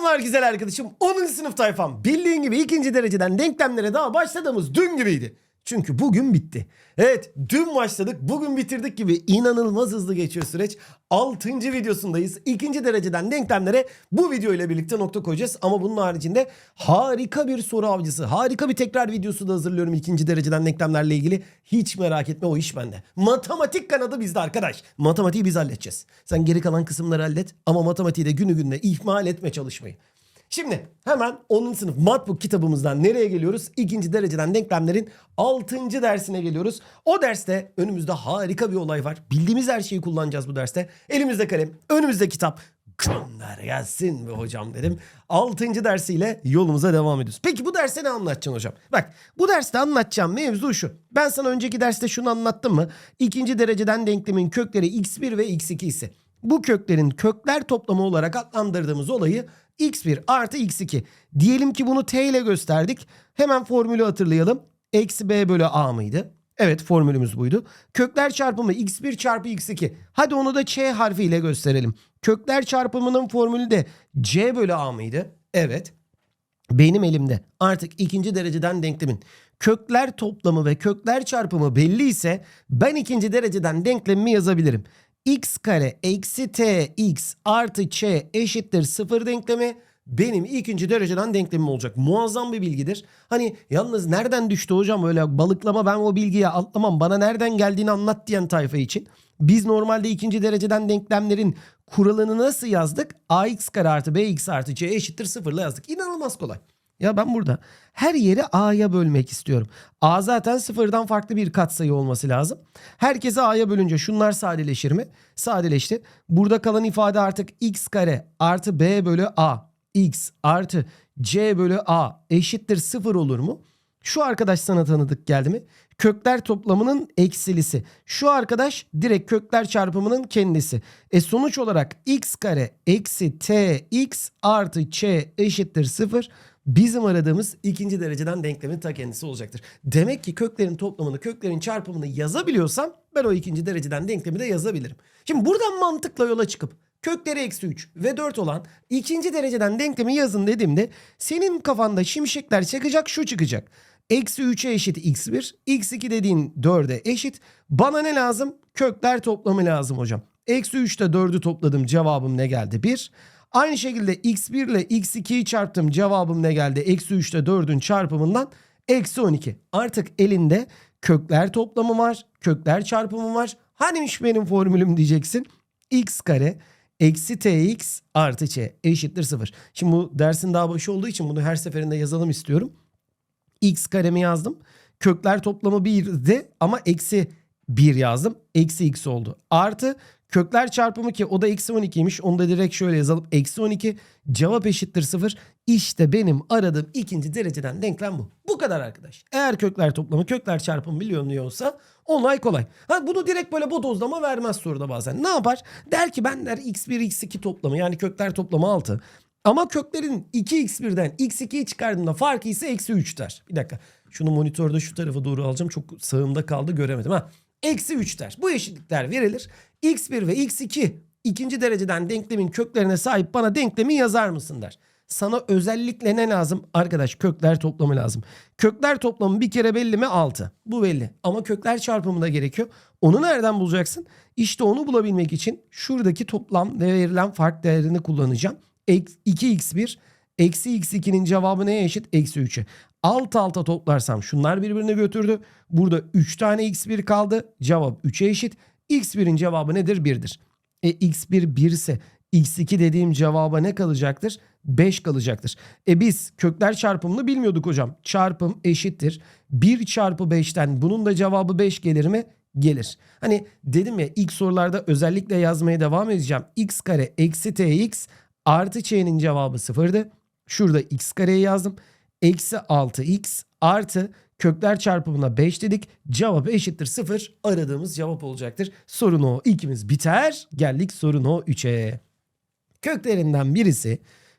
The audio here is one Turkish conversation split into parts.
Selamlar güzel arkadaşım. 10. sınıf tayfam. Bildiğin gibi ikinci dereceden denklemlere daha başladığımız dün gibiydi. Çünkü bugün bitti. Evet dün başladık bugün bitirdik gibi inanılmaz hızlı geçiyor süreç. 6. videosundayız. İkinci dereceden denklemlere bu video ile birlikte nokta koyacağız. Ama bunun haricinde harika bir soru avcısı, harika bir tekrar videosu da hazırlıyorum ikinci dereceden denklemlerle ilgili. Hiç merak etme o iş bende. Matematik kanadı bizde arkadaş. Matematiği biz halledeceğiz. Sen geri kalan kısımları hallet ama matematiği de günü gününe ihmal etme çalışmayı. Şimdi hemen 10. sınıf matbook kitabımızdan nereye geliyoruz? İkinci dereceden denklemlerin 6. dersine geliyoruz. O derste önümüzde harika bir olay var. Bildiğimiz her şeyi kullanacağız bu derste. Elimizde kalem, önümüzde kitap. Gönder gelsin be hocam dedim. 6. dersiyle yolumuza devam ediyoruz. Peki bu derste ne anlatacaksın hocam? Bak bu derste anlatacağım mevzu şu. Ben sana önceki derste şunu anlattım mı? İkinci dereceden denklemin kökleri x1 ve x2 ise bu köklerin kökler toplamı olarak adlandırdığımız olayı x1 artı x2. Diyelim ki bunu t ile gösterdik. Hemen formülü hatırlayalım. Eksi b bölü a mıydı? Evet formülümüz buydu. Kökler çarpımı x1 çarpı x2. Hadi onu da ç harfiyle gösterelim. Kökler çarpımının formülü de c bölü a mıydı? Evet. Benim elimde artık ikinci dereceden denklemin kökler toplamı ve kökler çarpımı belli ise ben ikinci dereceden denklemimi yazabilirim. X kare eksi t x artı ç eşittir sıfır denklemi benim ikinci dereceden denklemim olacak. Muazzam bir bilgidir. Hani yalnız nereden düştü hocam öyle balıklama ben o bilgiye atlamam bana nereden geldiğini anlat diyen tayfa için. Biz normalde ikinci dereceden denklemlerin kuralını nasıl yazdık? ax kare artı bx artı c eşittir sıfırla yazdık. İnanılmaz kolay. Ya ben burada her yeri a'ya bölmek istiyorum. A zaten sıfırdan farklı bir katsayı olması lazım. Herkese a'ya bölünce şunlar sadeleşir mi? Sadeleşti. Burada kalan ifade artık x kare artı b bölü a. x artı c bölü a eşittir sıfır olur mu? Şu arkadaş sana tanıdık geldi mi? Kökler toplamının eksilisi. Şu arkadaş direkt kökler çarpımının kendisi. E sonuç olarak x kare eksi t x artı ç eşittir sıfır. Bizim aradığımız ikinci dereceden denklemin ta kendisi olacaktır. Demek ki köklerin toplamını, köklerin çarpımını yazabiliyorsam ben o ikinci dereceden denklemi de yazabilirim. Şimdi buradan mantıkla yola çıkıp kökleri eksi 3 ve 4 olan ikinci dereceden denklemi yazın dediğimde senin kafanda şimşekler çakacak şu çıkacak. Eksi 3'e eşit x1, x2 dediğin 4'e eşit. Bana ne lazım? Kökler toplamı lazım hocam. Eksi 3'te 4'ü topladım cevabım ne geldi? 1. Aynı şekilde x1 ile x2'yi çarptım cevabım ne geldi? Eksi 3'te 4'ün çarpımından eksi 12. Artık elinde kökler toplamı var, kökler çarpımı var. Hanimiş benim formülüm diyeceksin. x kare eksi tx artı ç eşittir 0. Şimdi bu dersin daha başı olduğu için bunu her seferinde yazalım istiyorum. x karemi yazdım. Kökler toplamı 1'di ama eksi 1 yazdım. Eksi x oldu. Artı kökler çarpımı ki o da eksi 12'ymiş. Onu da direkt şöyle yazalım. Eksi 12 cevap eşittir 0. İşte benim aradığım ikinci dereceden denklem bu. Bu kadar arkadaş. Eğer kökler toplamı kökler çarpımı biliyorsa olay kolay. Ha, bunu direkt böyle bodozlama vermez soruda bazen. Ne yapar? Der ki ben der x1 x2 toplamı yani kökler toplamı 6. Ama köklerin 2x1'den x2'yi çıkardığımda farkı ise eksi 3 der. Bir dakika. Şunu monitörde şu tarafa doğru alacağım. Çok sağımda kaldı göremedim. Ha. Eksi 3 der. Bu eşitlikler verilir. x1 ve x2 ikinci dereceden denklemin köklerine sahip bana denklemi yazar mısın der. Sana özellikle ne lazım? Arkadaş kökler toplamı lazım. Kökler toplamı bir kere belli mi? 6. Bu belli. Ama kökler çarpımı da gerekiyor. Onu nereden bulacaksın? İşte onu bulabilmek için şuradaki toplam ve verilen fark değerini kullanacağım. 2x1 eksi x2'nin cevabı neye eşit? Eksi 3'e. Alt alta toplarsam şunlar birbirini götürdü. Burada 3 tane x1 kaldı. Cevap 3'e eşit. x1'in cevabı nedir? 1'dir. E x1 1 ise x2 dediğim cevaba ne kalacaktır? 5 kalacaktır. E biz kökler çarpımını bilmiyorduk hocam. Çarpım eşittir. 1 çarpı 5'ten bunun da cevabı 5 gelir mi? Gelir. Hani dedim ya ilk sorularda özellikle yazmaya devam edeceğim. x kare eksi tx artı ç'nin cevabı sıfırdı. Şurada x kareyi yazdım. Eksi 6x artı kökler çarpımına 5 dedik. Cevap eşittir 0. Aradığımız cevap olacaktır. Sorun o. İkimiz biter. Geldik sorun o 3'e. Köklerinden birisi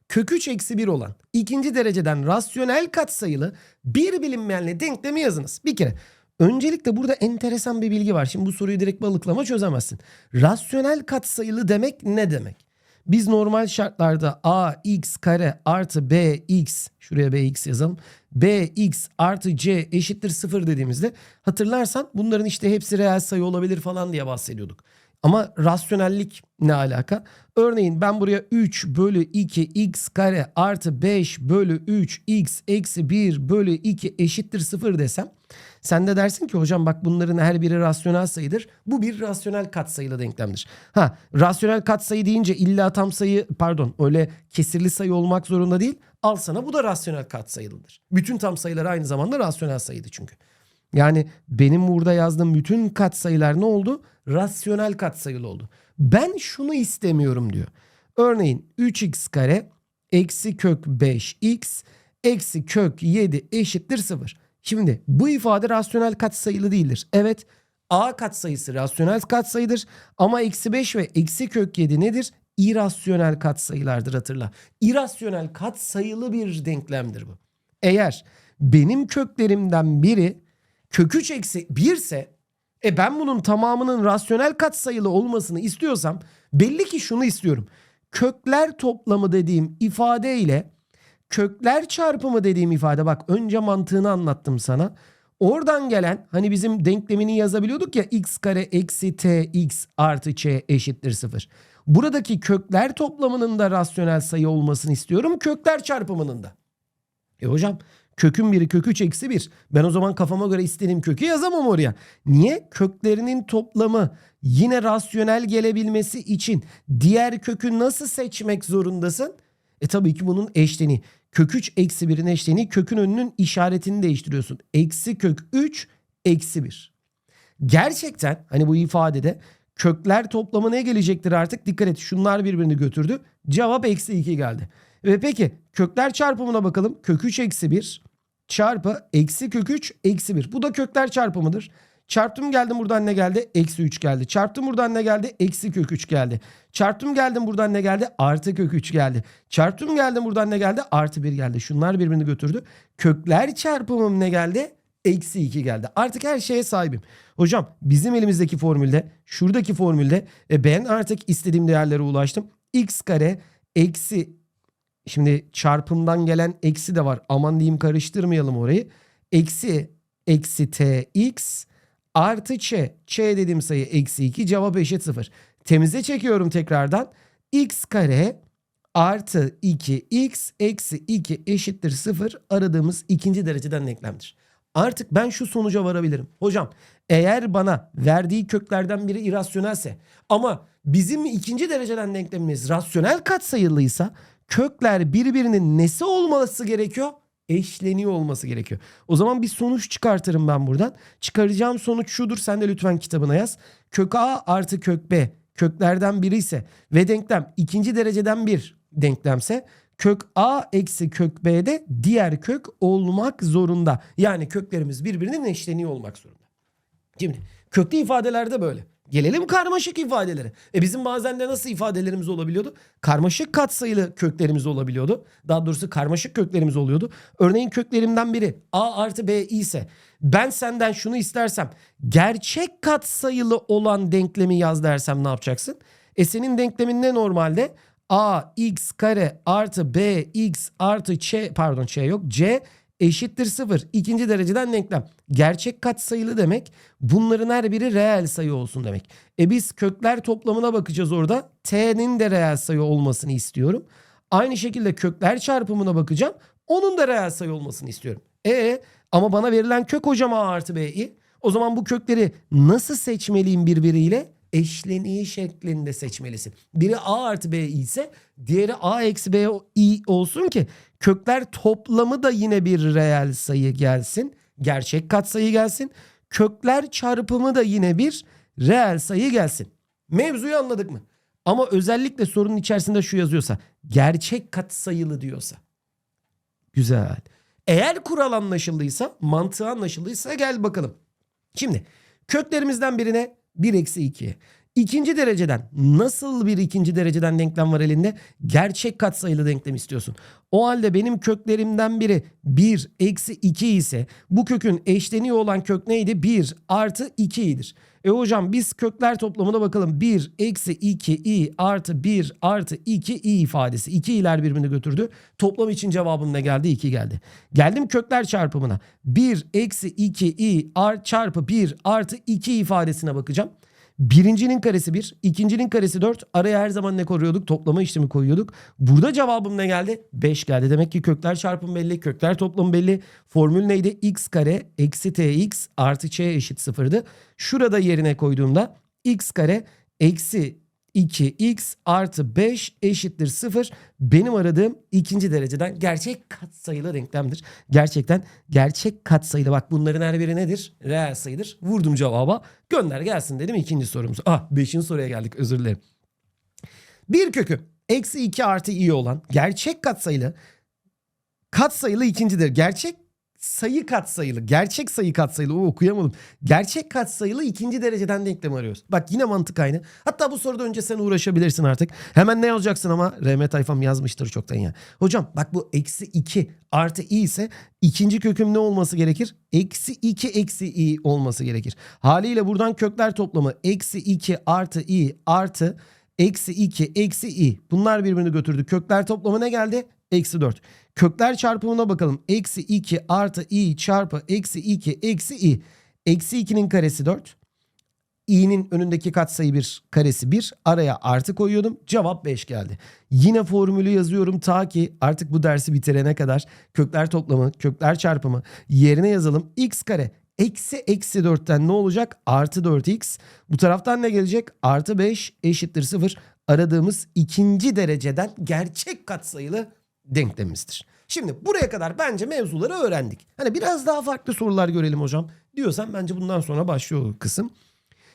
kök 3 eksi 1 olan ikinci dereceden rasyonel katsayılı bir bilinmeyenle denklemi yazınız. Bir kere öncelikle burada enteresan bir bilgi var. Şimdi bu soruyu direkt balıklama çözemezsin. Rasyonel katsayılı demek ne demek? Biz normal şartlarda ax kare artı bx şuraya bx yazalım. bx artı c eşittir 0 dediğimizde hatırlarsan bunların işte hepsi reel sayı olabilir falan diye bahsediyorduk. Ama rasyonellik ne alaka? Örneğin ben buraya 3 bölü 2 x kare artı 5 bölü 3 x eksi 1 bölü 2 eşittir 0 desem sen de dersin ki hocam bak bunların her biri rasyonel sayıdır. Bu bir rasyonel katsayılı denklemdir. Ha rasyonel katsayı deyince illa tam sayı pardon öyle kesirli sayı olmak zorunda değil. Al sana bu da rasyonel katsayılıdır. Bütün tam sayılar aynı zamanda rasyonel sayıydı çünkü. Yani benim burada yazdığım bütün katsayılar ne oldu? Rasyonel katsayılı oldu. Ben şunu istemiyorum diyor. Örneğin 3x kare eksi kök 5x eksi kök 7 eşittir 0. Şimdi bu ifade rasyonel katsayılı değildir. Evet a katsayısı rasyonel katsayıdır ama eksi 5 ve eksi kök 7 nedir? İrasyonel katsayılardır hatırla. İrasyonel katsayılı bir denklemdir bu. Eğer benim köklerimden biri kök 3 eksi 1 ise e ben bunun tamamının rasyonel katsayılı olmasını istiyorsam belli ki şunu istiyorum. Kökler toplamı dediğim ifade ile kökler çarpımı dediğim ifade bak önce mantığını anlattım sana. Oradan gelen hani bizim denklemini yazabiliyorduk ya x kare eksi t x artı ç eşittir 0. Buradaki kökler toplamının da rasyonel sayı olmasını istiyorum kökler çarpımının da. E hocam kökün biri kök 3 eksi 1. Ben o zaman kafama göre istediğim kökü yazamam oraya. Niye? Köklerinin toplamı yine rasyonel gelebilmesi için diğer kökü nasıl seçmek zorundasın? E tabii ki bunun eşleni. Kök 3 eksi 1'in eşleni kökün önünün işaretini değiştiriyorsun. Eksi kök 3 eksi 1. Gerçekten hani bu ifadede kökler toplamı ne gelecektir artık? Dikkat et şunlar birbirini götürdü. Cevap eksi 2 geldi. Ve peki kökler çarpımına bakalım. Kök 3 eksi 1 çarpı eksi kök 3 eksi 1. Bu da kökler çarpımıdır. Çarptım geldim buradan ne geldi? Eksi 3 geldi. Çarptım buradan ne geldi? Eksi kök 3 geldi. Çarptım geldim buradan ne geldi? Artı kök 3 geldi. Çarptım geldim buradan ne geldi? Artı 1 geldi. Şunlar birbirini götürdü. Kökler çarpımım ne geldi? Eksi 2 geldi. Artık her şeye sahibim. Hocam bizim elimizdeki formülde şuradaki formülde e, ben artık istediğim değerlere ulaştım. x kare eksi Şimdi çarpımdan gelen eksi de var. Aman diyeyim karıştırmayalım orayı. Eksi eksi tx artı ç. ç dediğim sayı eksi 2 cevap eşit 0. Temize çekiyorum tekrardan. x kare artı 2x eksi 2 eşittir 0 aradığımız ikinci dereceden denklemdir. Artık ben şu sonuca varabilirim. Hocam eğer bana verdiği köklerden biri irasyonelse ama bizim ikinci dereceden denklemimiz rasyonel katsayılıysa kökler birbirinin nesi olması gerekiyor? Eşleniyor olması gerekiyor. O zaman bir sonuç çıkartırım ben buradan. Çıkaracağım sonuç şudur. Sen de lütfen kitabına yaz. Kök A artı kök B köklerden biri ise ve denklem ikinci dereceden bir denklemse kök A eksi kök B'de diğer kök olmak zorunda. Yani köklerimiz birbirinin eşleniyor olmak zorunda. Şimdi köklü ifadelerde böyle. Gelelim karmaşık ifadelere. E bizim bazen de nasıl ifadelerimiz olabiliyordu? Karmaşık katsayılı köklerimiz olabiliyordu. Daha doğrusu karmaşık köklerimiz oluyordu. Örneğin köklerimden biri a artı b ise ben senden şunu istersem gerçek katsayılı olan denklemi yaz dersem ne yapacaksın? E senin denklemin ne normalde? a x kare artı b x artı ç pardon ç yok c eşittir 0. İkinci dereceden denklem. Gerçek katsayılı demek bunların her biri reel sayı olsun demek. E biz kökler toplamına bakacağız orada. T'nin de reel sayı olmasını istiyorum. Aynı şekilde kökler çarpımına bakacağım. Onun da reel sayı olmasını istiyorum. E ama bana verilen kök hocam A artı B'yi. O zaman bu kökleri nasıl seçmeliyim birbiriyle? Eşleniği şeklinde seçmelisin. Biri A artı B ise diğeri A eksi B i olsun ki kökler toplamı da yine bir reel sayı gelsin. Gerçek katsayı gelsin. Kökler çarpımı da yine bir reel sayı gelsin. Mevzuyu anladık mı? Ama özellikle sorunun içerisinde şu yazıyorsa gerçek katsayılı diyorsa. Güzel. Eğer kural anlaşıldıysa, mantığı anlaşıldıysa gel bakalım. Şimdi köklerimizden birine 1 eksi 2. İkinci dereceden nasıl bir ikinci dereceden denklem var elinde? Gerçek katsayılı denklem istiyorsun. O halde benim köklerimden biri 1 eksi 2 ise bu kökün eşleniği olan kök neydi? 1 artı 2'ydi. E hocam biz kökler toplamına bakalım. 1 eksi 2 i artı 1 artı 2 i ifadesi. 2 iler birbirini götürdü. Toplam için cevabım ne geldi? 2 geldi. Geldim kökler çarpımına. 1 eksi 2 i art çarpı 1 artı 2 ifadesine bakacağım. Birincinin karesi 1, ikincinin karesi 4. Araya her zaman ne koruyorduk? Toplama işlemi koyuyorduk. Burada cevabım ne geldi? 5 geldi. Demek ki kökler çarpımı belli, kökler toplamı belli. Formül neydi? x kare eksi tx artı ç eşit sıfırdı. Şurada yerine koyduğumda x kare eksi 2x artı 5 eşittir 0. Benim aradığım ikinci dereceden gerçek katsayılı denklemdir. Gerçekten gerçek katsayılı. Bak bunların her biri nedir? Reel sayıdır. Vurdum cevaba. Gönder gelsin dedim ikinci sorumuz. Ah beşinci soruya geldik özür dilerim. Bir kökü eksi 2 artı i olan gerçek katsayılı katsayılı ikincidir. Gerçek sayı katsayılı, gerçek sayı katsayılı o okuyamadım. Gerçek katsayılı ikinci dereceden denklem arıyoruz. Bak yine mantık aynı. Hatta bu soruda önce sen uğraşabilirsin artık. Hemen ne yazacaksın ama RM tayfam yazmıştır çoktan ya. Hocam bak bu eksi 2 artı i ise ikinci köküm ne olması gerekir? Eksi 2 eksi i olması gerekir. Haliyle buradan kökler toplamı eksi 2 artı i artı eksi 2 eksi i. Bunlar birbirini götürdü. Kökler toplamı ne geldi? Eksi 4. Kökler çarpımına bakalım. Eksi 2 artı i çarpı eksi 2 eksi i. Eksi 2'nin karesi 4. i'nin önündeki katsayı 1 karesi 1. Araya artı koyuyordum. Cevap 5 geldi. Yine formülü yazıyorum ta ki artık bu dersi bitirene kadar kökler toplamı, kökler çarpımı yerine yazalım. x kare eksi eksi 4'ten ne olacak? Artı 4x. Bu taraftan ne gelecek? Artı 5 eşittir 0. Aradığımız ikinci dereceden gerçek katsayılı denklemimizdir. Şimdi buraya kadar bence mevzuları öğrendik. Hani biraz daha farklı sorular görelim hocam diyorsan bence bundan sonra başlıyor kısım.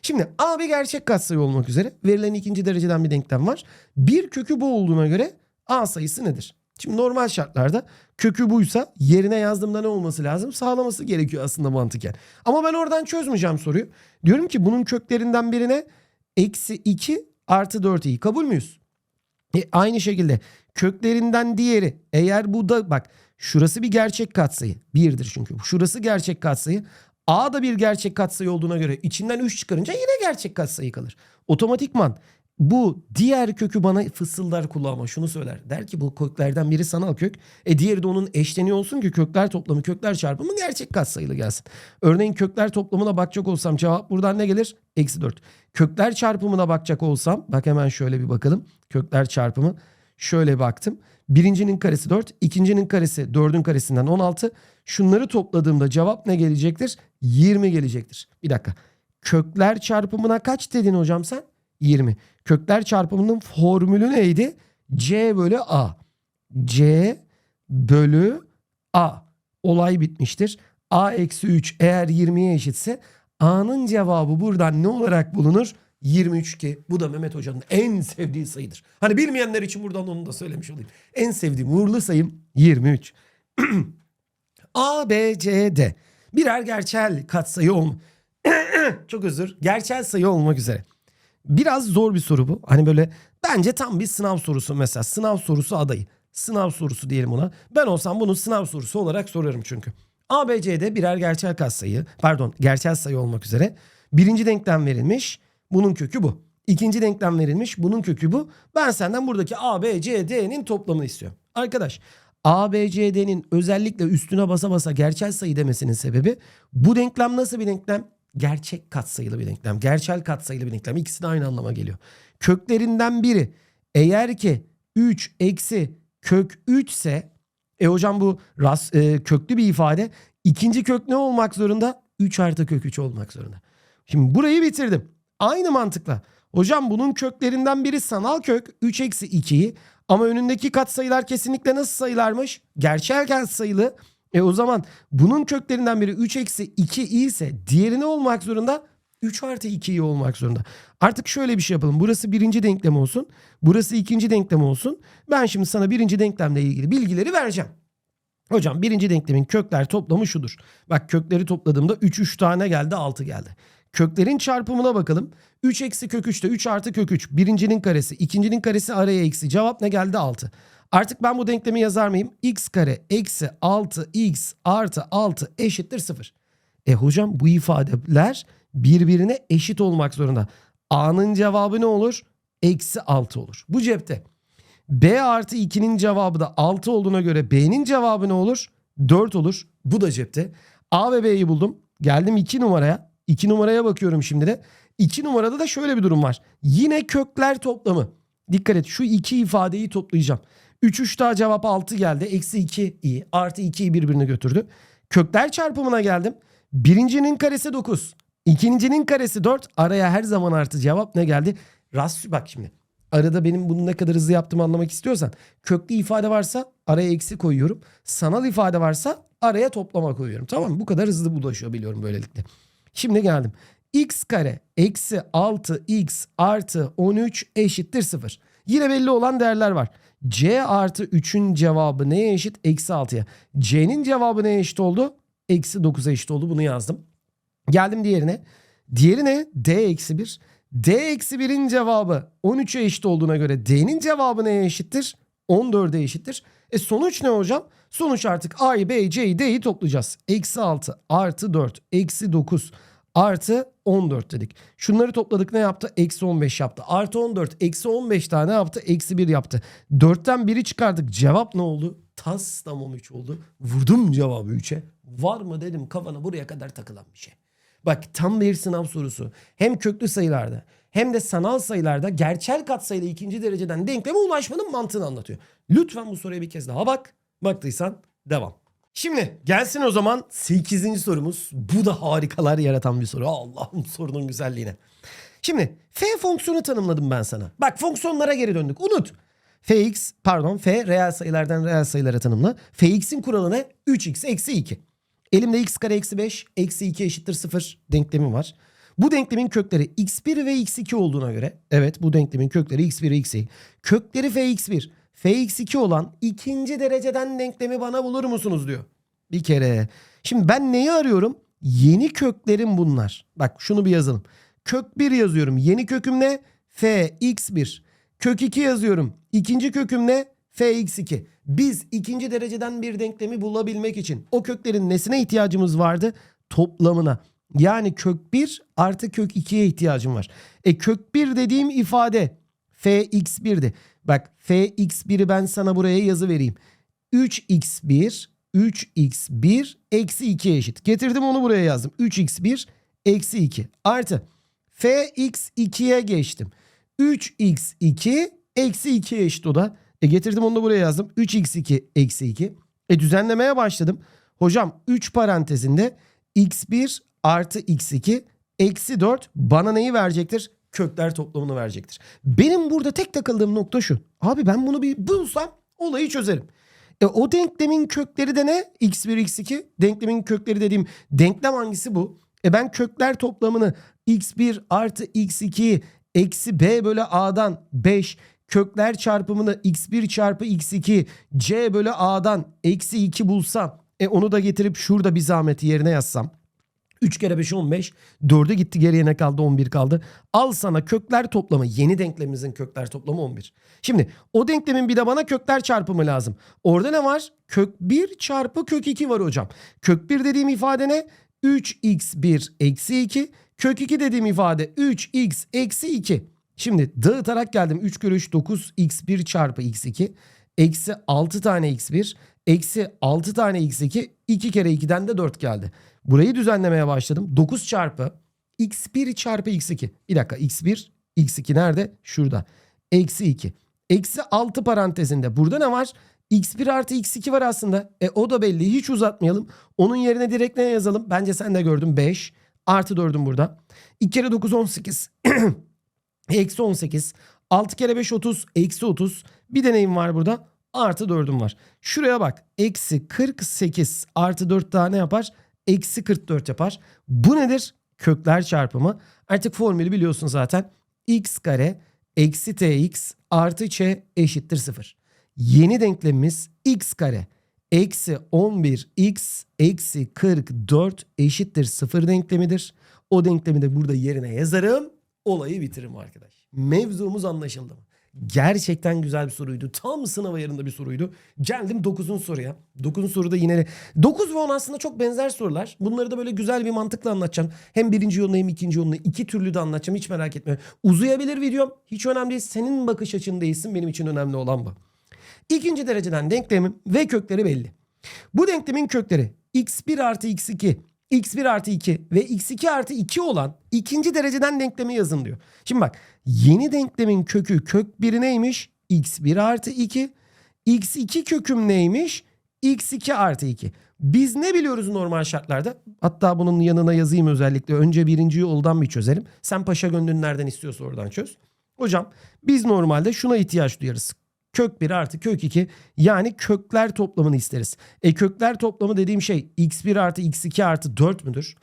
Şimdi A bir gerçek katsayı olmak üzere verilen ikinci dereceden bir denklem var. Bir kökü bu olduğuna göre A sayısı nedir? Şimdi normal şartlarda kökü buysa yerine yazdığımda ne olması lazım? Sağlaması gerekiyor aslında mantıken. Ama ben oradan çözmeyeceğim soruyu. Diyorum ki bunun köklerinden birine eksi 2 artı 4i kabul müyüz? E, aynı şekilde köklerinden diğeri eğer bu da bak şurası bir gerçek katsayı. Birdir çünkü. Şurası gerçek katsayı. A da bir gerçek katsayı olduğuna göre içinden 3 çıkarınca yine gerçek katsayı kalır. Otomatikman bu diğer kökü bana fısıldar kulağıma şunu söyler. Der ki bu köklerden biri sanal kök. E diğeri de onun eşleniği olsun ki kökler toplamı kökler çarpımı gerçek katsayılı gelsin. Örneğin kökler toplamına bakacak olsam cevap buradan ne gelir? Eksi 4. Kökler çarpımına bakacak olsam bak hemen şöyle bir bakalım. Kökler çarpımı şöyle baktım. Birincinin karesi 4, ikincinin karesi 4'ün karesinden 16. Şunları topladığımda cevap ne gelecektir? 20 gelecektir. Bir dakika. Kökler çarpımına kaç dedin hocam sen? 20. Kökler çarpımının formülü neydi? C bölü A. C bölü A. Olay bitmiştir. A eksi 3 eğer 20'ye eşitse A'nın cevabı buradan ne olarak bulunur? 23 ki bu da Mehmet Hoca'nın en sevdiği sayıdır. Hani bilmeyenler için buradan onu da söylemiş olayım. En sevdiğim uğurlu sayım 23. A, B, C, D. Birer gerçel katsayı olma. Çok özür. Gerçel sayı olmak üzere. Biraz zor bir soru bu. Hani böyle bence tam bir sınav sorusu mesela. Sınav sorusu adayı. Sınav sorusu diyelim ona. Ben olsam bunu sınav sorusu olarak sorarım çünkü. A, B, C'de birer gerçel katsayı, pardon gerçel sayı olmak üzere. Birinci denklem verilmiş. Bunun kökü bu. İkinci denklem verilmiş. Bunun kökü bu. Ben senden buradaki A, B, C, D'nin toplamını istiyorum. Arkadaş A, B, C, D'nin özellikle üstüne basa basa gerçel sayı demesinin sebebi bu denklem nasıl bir denklem? Gerçek katsayılı bir denklem. Gerçel katsayılı bir denklem. İkisi de aynı anlama geliyor. Köklerinden biri eğer ki 3 eksi kök 3 ise e hocam bu ras, e, köklü bir ifade. İkinci kök ne olmak zorunda? 3 artı kök 3 olmak zorunda. Şimdi burayı bitirdim. Aynı mantıkla. Hocam bunun köklerinden biri sanal kök 3 eksi 2'yi ama önündeki katsayılar kesinlikle nasıl sayılarmış? Gerçel katsayılı. E o zaman bunun köklerinden biri 3 eksi 2 i ise diğeri ne olmak zorunda? 3 artı 2 i olmak zorunda. Artık şöyle bir şey yapalım. Burası birinci denklem olsun. Burası ikinci denklem olsun. Ben şimdi sana birinci denklemle ilgili bilgileri vereceğim. Hocam birinci denklemin kökler toplamı şudur. Bak kökleri topladığımda 3 3 tane geldi 6 geldi. Köklerin çarpımına bakalım. 3 eksi kök 3 de 3 artı kök 3. Birincinin karesi, ikincinin karesi araya eksi. Cevap ne geldi? 6. Artık ben bu denklemi yazar mıyım? x kare eksi 6x artı 6 eşittir 0. E hocam bu ifadeler birbirine eşit olmak zorunda. A'nın cevabı ne olur? Eksi 6 olur. Bu cepte. B artı 2'nin cevabı da 6 olduğuna göre B'nin cevabı ne olur? 4 olur. Bu da cepte. A ve B'yi buldum. Geldim 2 numaraya. 2 numaraya bakıyorum şimdi de. 2 numarada da şöyle bir durum var. Yine kökler toplamı. Dikkat et şu iki ifadeyi toplayacağım. 3 3 daha cevap 6 geldi. Eksi 2 iyi. Artı 2'yi birbirine götürdü. Kökler çarpımına geldim. Birincinin karesi 9. İkincinin karesi 4. Araya her zaman artı cevap ne geldi? Rast bak şimdi. Arada benim bunu ne kadar hızlı yaptığımı anlamak istiyorsan köklü ifade varsa araya eksi koyuyorum. Sanal ifade varsa araya toplama koyuyorum. Tamam mı? Bu kadar hızlı bulaşıyor biliyorum böylelikle. Şimdi geldim. x kare eksi 6x artı 13 eşittir 0. Yine belli olan değerler var. c artı 3'ün cevabı neye eşit? Eksi 6'ya. c'nin cevabı neye eşit oldu? Eksi 9'a eşit oldu. Bunu yazdım. Geldim diğerine. Diğeri ne? d eksi 1. D eksi 1'in cevabı 13'e eşit olduğuna göre D'nin cevabı neye eşittir? 14'e eşittir. E sonuç ne hocam? Sonuç artık A'yı, B'yi, C'yi, D'yi toplayacağız. Eksi 6 artı 4 eksi 9 artı 14 dedik. Şunları topladık ne yaptı? Eksi 15 yaptı. Artı 14 eksi 15 tane yaptı? Eksi 1 yaptı. 4'ten 1'i çıkardık. Cevap ne oldu? Tas tam 13 oldu. Vurdum cevabı 3'e. Var mı dedim kafana buraya kadar takılan bir şey. Bak tam bir sınav sorusu. Hem köklü sayılarda hem de sanal sayılarda gerçel katsayılı ikinci dereceden denkleme ulaşmanın mantığını anlatıyor. Lütfen bu soruya bir kez daha bak. Baktıysan devam. Şimdi gelsin o zaman 8. sorumuz. Bu da harikalar yaratan bir soru. Allah'ım sorunun güzelliğine. Şimdi f fonksiyonu tanımladım ben sana. Bak fonksiyonlara geri döndük. Unut. fx pardon f reel sayılardan reel sayılara tanımla. fx'in kuralı ne? 3x eksi 2. Elimde x kare eksi 5 eksi 2 eşittir 0 denklemi var. Bu denklemin kökleri x1 ve x2 olduğuna göre evet bu denklemin kökleri x1 ve x2 kökleri fx1 fx2 olan ikinci dereceden denklemi bana bulur musunuz diyor. Bir kere. Şimdi ben neyi arıyorum? Yeni köklerim bunlar. Bak şunu bir yazalım. Kök 1 yazıyorum. Yeni köküm ne? fx1. Kök 2 yazıyorum. İkinci köküm ne? fx2. Biz ikinci dereceden bir denklemi bulabilmek için o köklerin nesine ihtiyacımız vardı? Toplamına. Yani kök 1 artı kök 2'ye ihtiyacım var. E kök 1 dediğim ifade fx1'di. Bak fx1'i ben sana buraya yazı vereyim. 3x1 3x1 eksi 2 eşit. Getirdim onu buraya yazdım. 3x1 eksi 2 artı fx2'ye geçtim. 3x2 eksi 2 eşit o da. E getirdim onu da buraya yazdım. 3x2 eksi 2. E düzenlemeye başladım. Hocam 3 parantezinde x1 artı x2 eksi 4 bana neyi verecektir? Kökler toplamını verecektir. Benim burada tek takıldığım nokta şu. Abi ben bunu bir bulsam olayı çözerim. E o denklemin kökleri de ne? x1 x2. Denklemin kökleri dediğim denklem hangisi bu? E ben kökler toplamını x1 artı x2 eksi b bölü a'dan 5 kökler çarpımını x1 çarpı x2 c bölü a'dan eksi 2 bulsam e onu da getirip şurada bir zahmeti yerine yazsam 3 kere 5 15 4'e gitti geriye ne kaldı 11 kaldı. Al sana kökler toplamı yeni denklemimizin kökler toplamı 11. Şimdi o denklemin bir de bana kökler çarpımı lazım. Orada ne var? Kök 1 çarpı kök 2 var hocam. Kök 1 dediğim ifade ne? 3x1 eksi 2. Kök 2 dediğim ifade 3x eksi 2. Şimdi dağıtarak geldim. 3 kere 3 9 x1 çarpı x2. Eksi 6 tane x1. Eksi 6 tane x2. 2 kere 2'den de 4 geldi. Burayı düzenlemeye başladım. 9 çarpı x1 çarpı x2. Bir dakika x1 x2 nerede? Şurada. Eksi 2. Eksi 6 parantezinde. Burada ne var? x1 artı x2 var aslında. E o da belli. Hiç uzatmayalım. Onun yerine direkt ne yazalım? Bence sen de gördün. 5 artı 4'üm burada. 2 kere 9 18. Eksi 18. 6 kere 5 30. Eksi 30. Bir deneyim var burada. Artı 4'üm var. Şuraya bak. Eksi 48 artı 4 daha ne yapar? Eksi 44 yapar. Bu nedir? Kökler çarpımı. Artık formülü biliyorsun zaten. x kare eksi tx artı ç eşittir 0. Yeni denklemimiz x kare eksi 11x eksi 44 eşittir 0 denklemidir. O denklemi de burada yerine yazarım. Olayı bitiririm arkadaş. Mevzumuz anlaşıldı mı? Gerçekten güzel bir soruydu. Tam sınav ayarında bir soruydu. Geldim 9. soruya. 9. soruda yine 9 ve 10 aslında çok benzer sorular. Bunları da böyle güzel bir mantıkla anlatacağım. Hem birinci yolunu hem ikinci yolunu iki türlü de anlatacağım. Hiç merak etme. Uzayabilir videom. Hiç önemli değil. Senin bakış açın değilsin. Benim için önemli olan bu. İkinci dereceden denklemim ve kökleri belli. Bu denklemin kökleri x1 artı x2, x1 artı 2 ve x2 artı 2 olan ikinci dereceden denklemi yazın diyor. Şimdi bak yeni denklemin kökü kök 1 neymiş? x1 artı 2. x2 köküm neymiş? x2 artı 2. Biz ne biliyoruz normal şartlarda? Hatta bunun yanına yazayım özellikle. Önce birinci yoldan bir çözelim. Sen paşa gönlün nereden istiyorsa oradan çöz. Hocam biz normalde şuna ihtiyaç duyarız. Kök 1 artı kök 2 yani kökler toplamını isteriz. E kökler toplamı dediğim şey x1 artı x2 artı 4 müdür?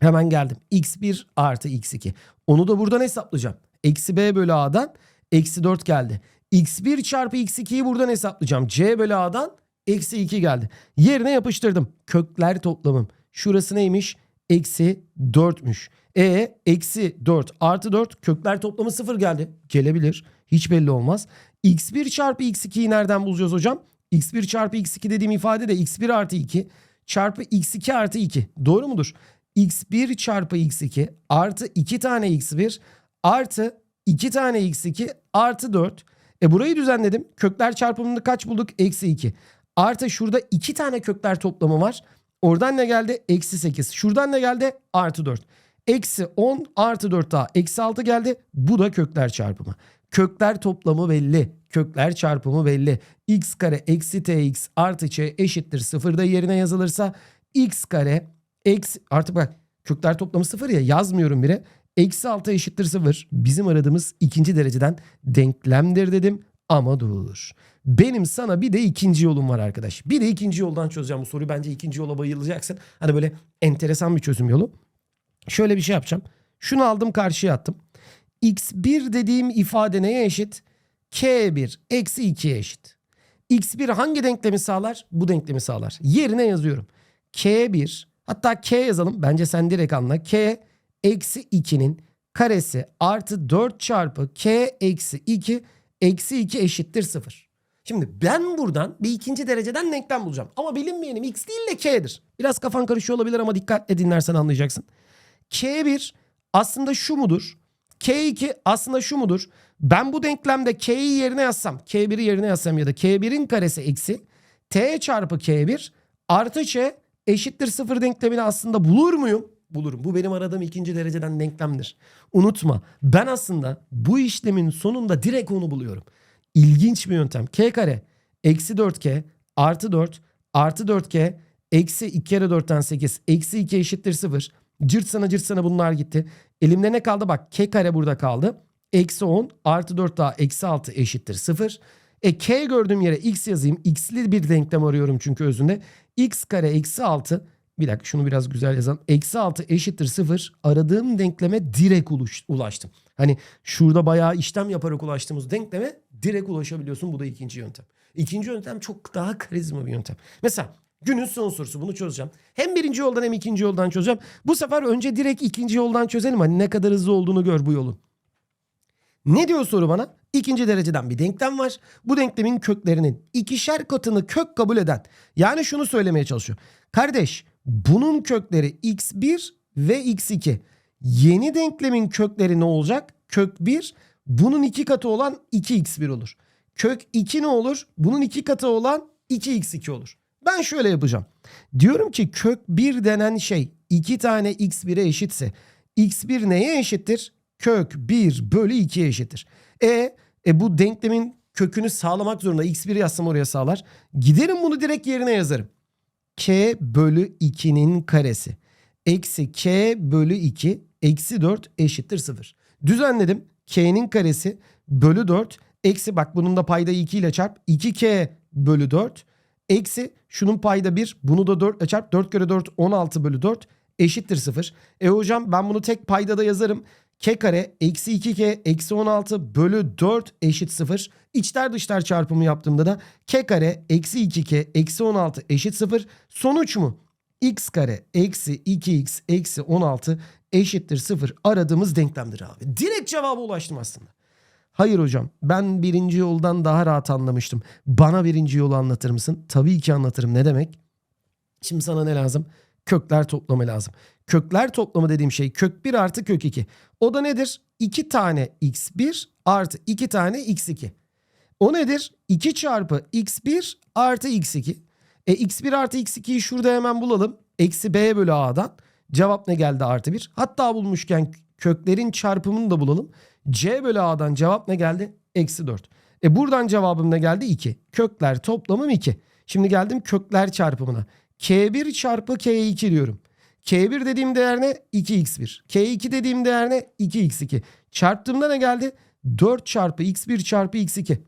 Hemen geldim. x1 artı x2. Onu da buradan hesaplayacağım. Eksi b bölü a'dan eksi 4 geldi. x1 çarpı x2'yi buradan hesaplayacağım. c bölü a'dan eksi 2 geldi. Yerine yapıştırdım. Kökler toplamım. Şurası neymiş? Eksi 4'müş. E eksi 4 artı 4 kökler toplamı 0 geldi. Gelebilir. Hiç belli olmaz. x1 çarpı x2'yi nereden bulacağız hocam? x1 çarpı x2 dediğim ifade de x1 artı 2 çarpı x2 artı 2. Doğru mudur? x1 çarpı x2 artı 2 tane x1 artı 2 tane x2 artı 4. E burayı düzenledim. Kökler çarpımını kaç bulduk? Eksi 2. Artı şurada 2 tane kökler toplamı var. Oradan ne geldi? Eksi 8. Şuradan ne geldi? Artı 4. Eksi 10 artı 4 daha. Eksi 6 geldi. Bu da kökler çarpımı. Kökler toplamı belli. Kökler çarpımı belli. x kare eksi tx artı ç eşittir 0 da yerine yazılırsa x kare eksi artık bak kökler toplamı 0 ya yazmıyorum bile. Eksi 6 eşittir 0. Bizim aradığımız ikinci dereceden denklemdir dedim ama dur. Benim sana bir de ikinci yolum var arkadaş. Bir de ikinci yoldan çözeceğim bu soruyu. Bence ikinci yola bayılacaksın. Hani böyle enteresan bir çözüm yolu. Şöyle bir şey yapacağım. Şunu aldım karşıya attım. x1 dediğim ifade neye eşit? k1 eksi 2'ye eşit. x1 hangi denklemi sağlar? Bu denklemi sağlar. Yerine yazıyorum. k1 hatta k yazalım. Bence sen direkt anla. k eksi 2'nin karesi artı 4 çarpı k eksi 2 eksi 2 eşittir 0. Şimdi ben buradan bir ikinci dereceden denklem bulacağım. Ama bilinmeyenim x değil de k'dir. Biraz kafan karışıyor olabilir ama dikkatle dinlersen anlayacaksın. K1 aslında şu mudur? K2 aslında şu mudur? Ben bu denklemde K'yi yerine yazsam, K1'i yerine yazsam ya da K1'in karesi eksi T çarpı K1 artı Ç eşittir sıfır denklemini aslında bulur muyum? Bulurum. Bu benim aradığım ikinci dereceden denklemdir. Unutma ben aslında bu işlemin sonunda direkt onu buluyorum. İlginç bir yöntem. K kare eksi 4K artı 4 artı 4K eksi 2 kere 4'ten 8 eksi 2 eşittir 0. Cırt sana cırt sana bunlar gitti. Elimde ne kaldı? Bak k kare burada kaldı. Eksi 10 artı 4 daha eksi 6 eşittir 0. E k gördüğüm yere x yazayım. X'li bir denklem arıyorum çünkü özünde. x kare eksi 6 bir dakika şunu biraz güzel yazalım. Eksi 6 eşittir 0. Aradığım denkleme direkt uluş- ulaştım. Hani şurada bayağı işlem yaparak ulaştığımız denkleme direkt ulaşabiliyorsun. Bu da ikinci yöntem. İkinci yöntem çok daha karizma bir yöntem. Mesela günün son sorusu bunu çözeceğim. Hem birinci yoldan hem ikinci yoldan çözeceğim. Bu sefer önce direkt ikinci yoldan çözelim. Hani ne kadar hızlı olduğunu gör bu yolun. Ne diyor soru bana? İkinci dereceden bir denklem var. Bu denklemin köklerinin ikişer katını kök kabul eden. Yani şunu söylemeye çalışıyor. Kardeş bunun kökleri x1 ve x2. Yeni denklemin kökleri ne olacak? Kök 1 bunun iki katı olan 2x1 olur. Kök 2 ne olur? Bunun iki katı olan 2x2 olur. Ben şöyle yapacağım. Diyorum ki kök 1 denen şey 2 tane x1'e eşitse x1 neye eşittir? Kök 1 bölü 2'ye eşittir. E, e bu denklemin kökünü sağlamak zorunda. x1 yazsam oraya sağlar. Giderim bunu direkt yerine yazarım. K bölü 2'nin karesi. Eksi k bölü 2 eksi 4 eşittir 0. Düzenledim. k'nin karesi bölü 4 eksi bak bunun da payda 2 ile çarp 2k bölü 4 eksi şunun payda 1 bunu da 4 ile çarp 4 kere 4 16 bölü 4 eşittir 0. E hocam ben bunu tek payda da yazarım. K kare eksi 2K eksi 16 bölü 4 eşit 0. İçler dışlar çarpımı yaptığımda da K kare eksi 2K eksi 16 eşit 0. Sonuç mu? X kare eksi 2X eksi 16 eşittir 0 aradığımız denklemdir abi. Direkt cevaba ulaştım aslında. Hayır hocam ben birinci yoldan daha rahat anlamıştım. Bana birinci yolu anlatır mısın? Tabii ki anlatırım. Ne demek? Şimdi sana ne lazım? Kökler toplamı lazım. Kökler toplamı dediğim şey kök 1 artı kök 2. O da nedir? 2 tane x1 artı 2 tane x2. O nedir? 2 çarpı x1 artı x2. E x1 artı x2'yi şurada hemen bulalım. Eksi b bölü a'dan. Cevap ne geldi? Artı 1. Hatta bulmuşken köklerin çarpımını da bulalım. c bölü a'dan cevap ne geldi? Eksi 4. E buradan cevabım ne geldi? 2. Kökler toplamım 2. Şimdi geldim kökler çarpımına. K1 çarpı K2 diyorum. K1 dediğim değer ne? 2x1. K2 dediğim değer ne? 2x2. Çarptığımda ne geldi? 4 çarpı x1 çarpı x2.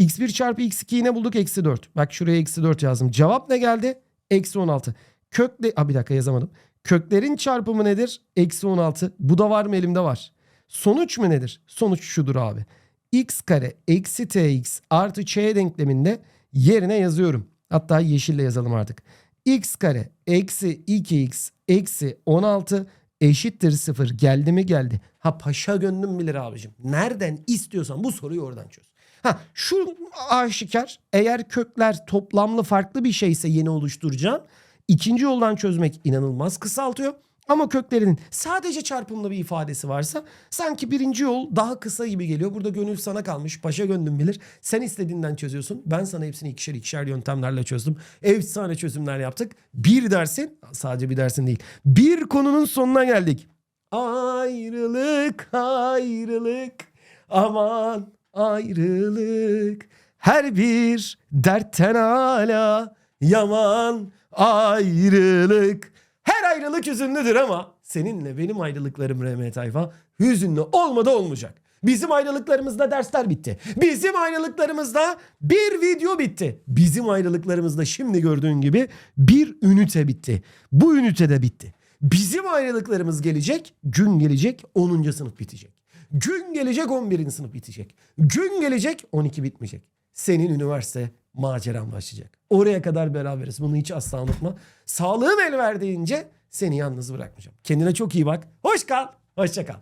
x1 çarpı x2'yi ne bulduk? Eksi 4. Bak şuraya eksi 4 yazdım. Cevap ne geldi? Eksi 16. Kökle... Ha bir dakika yazamadım. Köklerin çarpımı nedir? Eksi 16. Bu da var mı elimde var. Sonuç mu nedir? Sonuç şudur abi. x kare eksi tx artı ç denkleminde yerine yazıyorum. Hatta yeşille yazalım artık. X kare eksi 2x eksi 16 eşittir 0. Geldi mi geldi. Ha paşa gönlüm bilir abicim. Nereden istiyorsan bu soruyu oradan çöz. Ha şu aşikar eğer kökler toplamlı farklı bir şeyse yeni oluşturacağım. İkinci yoldan çözmek inanılmaz kısaltıyor. Ama köklerinin sadece çarpımlı bir ifadesi varsa sanki birinci yol daha kısa gibi geliyor. Burada gönül sana kalmış. Paşa gönlüm bilir. Sen istediğinden çözüyorsun. Ben sana hepsini ikişer ikişer yöntemlerle çözdüm. Efsane çözümler yaptık. Bir dersin sadece bir dersin değil. Bir konunun sonuna geldik. Ayrılık ayrılık aman ayrılık her bir dertten hala yaman ayrılık. Ayrılık hüzünlüdür ama seninle benim ayrılıklarım RM Tayfa hüzünlü olmadı olmayacak. Bizim ayrılıklarımızda dersler bitti. Bizim ayrılıklarımızda bir video bitti. Bizim ayrılıklarımızda şimdi gördüğün gibi bir ünite bitti. Bu ünite de bitti. Bizim ayrılıklarımız gelecek, gün gelecek 10. sınıf bitecek. Gün gelecek 11. sınıf bitecek. Gün gelecek 12 bitmeyecek. Senin üniversite maceran başlayacak. Oraya kadar beraberiz. Bunu hiç asla unutma. Sağlığım el verdiğince seni yalnız bırakmayacağım. Kendine çok iyi bak. Hoş kal. Hoşça kal.